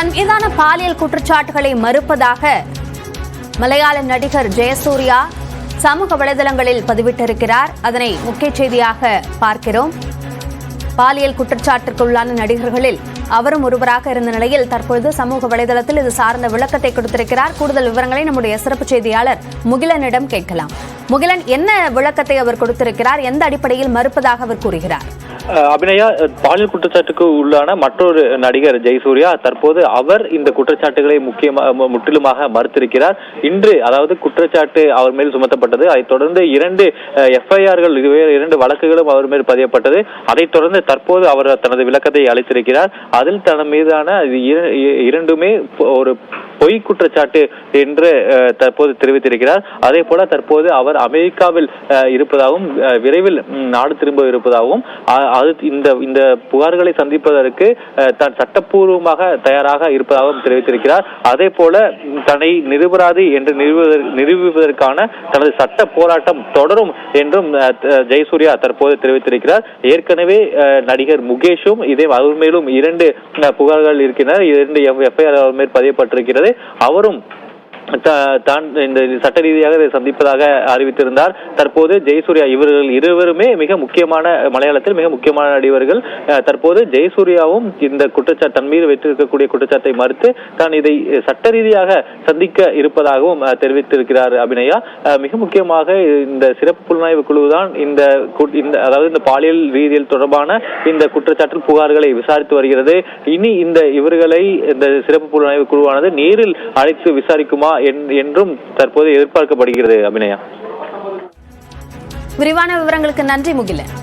பாலியல் குற்றச்சாட்டுகளை மறுப்பதாக மலையாள நடிகர் ஜெயசூர்யா சமூக வலைதளங்களில் பதிவிட்டிருக்கிறார். அதனை முக்கிய செய்தியாக பார்க்கிறோம். பாலியல் குற்றச்சாட்டிற்குள்ளான நடிகர்களில் அவரும் ஒருவராக இருந்த நிலையில் தற்பொழுது சமூக வலைதளத்தில் இது சார்ந்த விளக்கத்தை கொடுத்திருக்கிறார். கூடுதல் விவரங்களை நம்முடைய சிறப்பு செய்தியாளர் முகிலனிடம் கேட்கலாம். முகிலன் என்ன விளக்கத்தை அவர் கொடுத்திருக்கிறார்? எந்த அடிப்படையில் மறுப்பதாக அவர் கூறுகிறார்? அபிநயா பாலியல் குற்றச்சாட்டுக்கு உள்ளான மற்றொரு நடிகர் ஜெயசூர்யா தற்போது அவர் இந்த குற்றச்சாட்டுகளை முக்கியமாக முற்றிலுமாக மறுத்திருக்கிறார். இன்று அதாவது குற்றச்சாட்டு அவர் மேல் சுமத்தப்பட்டது. அதைத் தொடர்ந்து இரண்டு எஃப்ஐஆர்கள் இரண்டு வழக்குகளும் அவர் மேல் பதியப்பட்டது. அதைத் தொடர்ந்து தற்போது அவர் தனது விளக்கத்தை அளித்திருக்கிறார். அதில் தன் மீதான இர- இ- இரண்டுமே ஒரு பொய் குற்றச்சாட்டு என்று தற்போது தெரிவித்திருக்கிறார். அதே போல தற்போது அவர் அமெரிக்காவில் இருப்பதாகவும் விரைவில் நாடு திரும்ப இருப்பதாகவும் அது இந்த இந்த புகார்களை சந்திப்பதற்கு தான் சட்டப்பூர்வமாக தயாராக இருப்பதாகவும் தெரிவித்திருக்கிறார். அதே போல தன்னை நிரூபராதி என்று நிரூபுவதற்கு- நிரூபிப்பதற்கான தனது சட்ட போராட்டம் தொடரும் என்றும் ஜெயசூர்யா தற்போது தெரிவித்திருக்கிறார். ஏற்கனவே நடிகர் முகேஷும் இதே அவர் மேலும் இரண்டு புகார்கள் இருக்கின்றன. இரண்டு எஃப்ஐஆர் அவர் மேல் பதியப்பட்டிருக்கிறது. அவரும் தான் இந்த சட்ட ரீதியாக இதை சந்திப்பதாக அறிவித்திருந்தார். தற்போது ஜெயசூர்யா இவர்கள் இருவருமே மிக முக்கியமான மலையாளத்தில் மிக முக்கியமான நடிகர்கள். தற்போது ஜெயசூர்யாவும் இந்த குற்றச்சாட்டு தன் மீது வைத்திருக்கக்கூடிய குற்றச்சாட்டை மறுத்து தான் இதை சட்ட ரீதியாக சந்திக்க இருப்பதாகவும் தெரிவித்திருக்கிறார் அபிநயா. மிக முக்கியமாக இந்த சிறப்பு புலனாய்வு குழுதான் இந்த இந்த அதாவது இந்த பாலியல் ரீதியில் தொடர்பான இந்த குற்றச்சாட்டு புகார்களை விசாரித்து வருகிறது. இனி இந்த இவர்களை இந்த சிறப்பு புலனாய்வு குழுவானது நேரில் அழைத்து விசாரிக்குமா என்றும் தற்போது எதிர்பார்க்கப்படுகிறது அபிநயா. விரிவான விவரங்களுக்கு நன்றி முகிலன்.